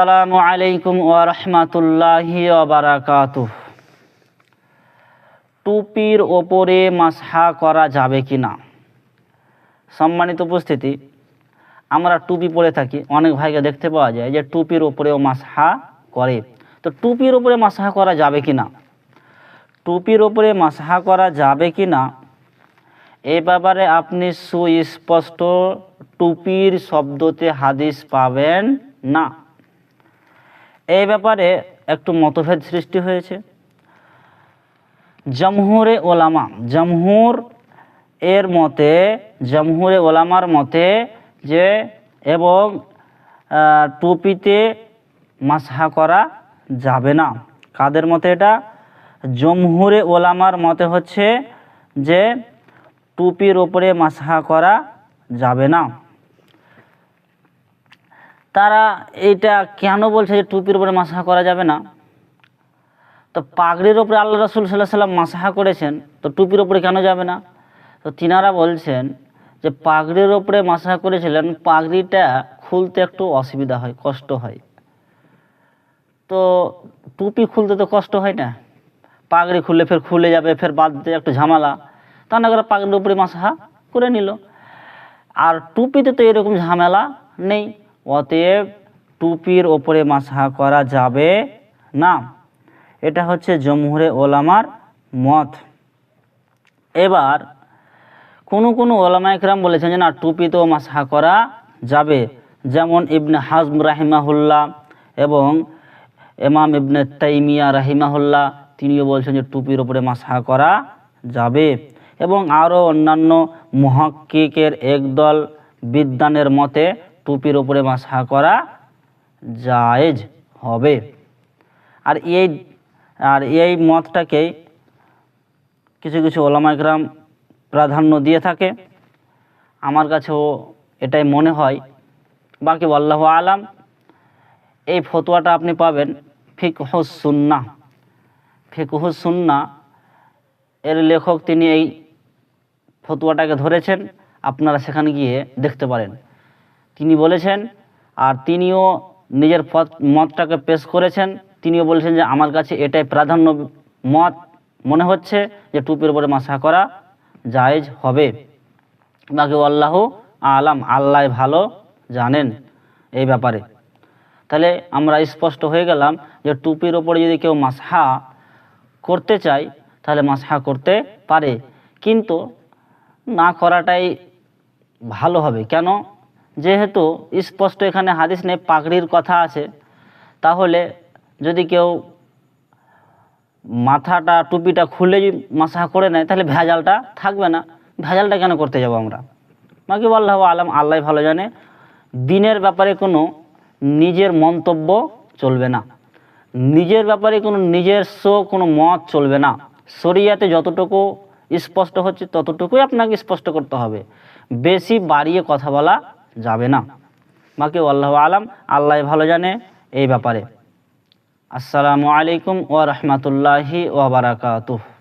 আসসালামু আলাইকুম ওয়া রাহমাতুল্লাহি ওয়া বারাকাতুহু। টুপির ওপরে মাসহা করা যাবে কি না সম্মানিত উপস্থিতি, আমরা টুপি পরে থাকি, অনেক ভাইকে দেখতে পাওয়া যায় যে টুপির ওপরেও মাসহা করে। তো টুপির ওপরে মাসহা করা যাবে কি না টুপির ওপরে মাসহা করা যাবে কি না এ ব্যাপারে আপনি সুস্পষ্ট টুপির শব্দতে হাদিস পাবেন না। এই ব্যাপারে একটু মতভেদ সৃষ্টি হয়েছে। জমহুরে ওলামা, জমহুর এর মতে, জমহুরে ওলামার মতে যে এবং টুপিতে মাসহা করা যাবে না। কাদের মতে এটা? জমহুরে ওলামার মতে হচ্ছে যে, টুপির ওপরে মাসহা করা যাবে না। তারা এইটা কেন বলছে যে টুপির উপরে মাসাহা করা যাবে না? তো পাগড়ির ওপরে আল্লাহ রসুল সাল্লাহ সাল্লাম মাসহা করেছেন, তো টুপির ওপরে কেন যাবে না? তো তিনারা বলছেন যে পাগড়ির ওপরে মাসাহা করেছিলেন, পাগড়িটা খুলতে একটু অসুবিধা হয়, কষ্ট হয়। তো টুপি খুলতে তো কষ্ট হয় না। পাগড়ি খুললে ফের খুলে যাবে, ফের বাদ বাঁধতে একটু ঝামেলা। তা না করে পাগড়ির উপরে মাসাহা করে নিল। আর টুপিতে তো এরকম ঝামেলা নেই। অতএব টুপির ওপরে মাসহা করা যাবে না। এটা হচ্ছে জমহুরে ওলামার মত। এবার কোনো কোনো ওলামা একরাম বলেছেন যে, না, টুপিতেও মাসহা করা যাবে। যেমন ইবনে হাজম রাহিমাহুল্লাহ এবং এমাম ইবনে তাইমিয়া রাহিমাহুল্লাহ, তিনিও বলছেন যে, টুপির ওপরে মাসহা করা যাবে। এবং আরও অন্যান্য মহাক্কিকের একদল বিদ্বানের মতে টুপির ওপরে মাসহা করা জায়েজ হবে। আর এই আর এই মতটাকেই কিছু কিছু ওলামা একরাম প্রাধান্য দিয়ে থাকে। আমার কাছেও এটাই মনে হয়। বাকি আল্লাহ আলাম, এই ফতোয়াটা আপনি পাবেন ফিকহুস সুন্না ফিকহুস সুন্না এর লেখক তিনি এই ফতুয়াটাকে ধরেছেন, আপনারা সেখানে গিয়ে দেখতে পারেন। তিনি বলেছেন, আর তিনিও নিজের পথ- মতটাকে পেশ করেছেন। তিনিও বলেছেন যে, আমার কাছে এটাই প্রাধান্য মত মনে হচ্ছে যে, টুপির উপরে মাসা করা জায়েজ হবে। বাকি আল্লাহ আলাম, আল্লাহ ভালো জানেন এই ব্যাপারে। তাহলে আমরা স্পষ্ট হয়ে গেলাম যে, টুপির ওপরে যদি কেউ মাসহা করতে চায়, তাহলে মাসহা করতে পারে। কিন্তু না করাটাই ভালো হবে। কেন? যেহেতু স্পষ্ট এখানে হাদিস নেই, পাগড়ির কথা আছে, তাহলে যদি কেউ মাথাটা, টুপিটা খুলে যদি মাসহা করে নেয়, তাহলে ভেজালটা থাকবে না। ভেজালটা কেন করতে যাব আমরা? বাকি আল্লাহ আলাম আল্লাহ ভালো জানে। দিনের ব্যাপারে কোনো নিজের মন্তব্য চলবে না। নিজের ব্যাপারে কোনো নিজস্ব কোনো মত চলবে না। শরিয়াতে যতটুকু স্পষ্ট হচ্ছে, ততটুকুই আপনাকে স্পষ্ট করতে হবে। বেশি বাড়িয়ে কথা বলা যাবে না। বাকি আল্লাহ আলাম আল্লাহ ভালো জানে এই ব্যাপারে। আসসালামু আলাইকুম ও রাহমাতুল্লাহি ওয়া বারাকাতুহু।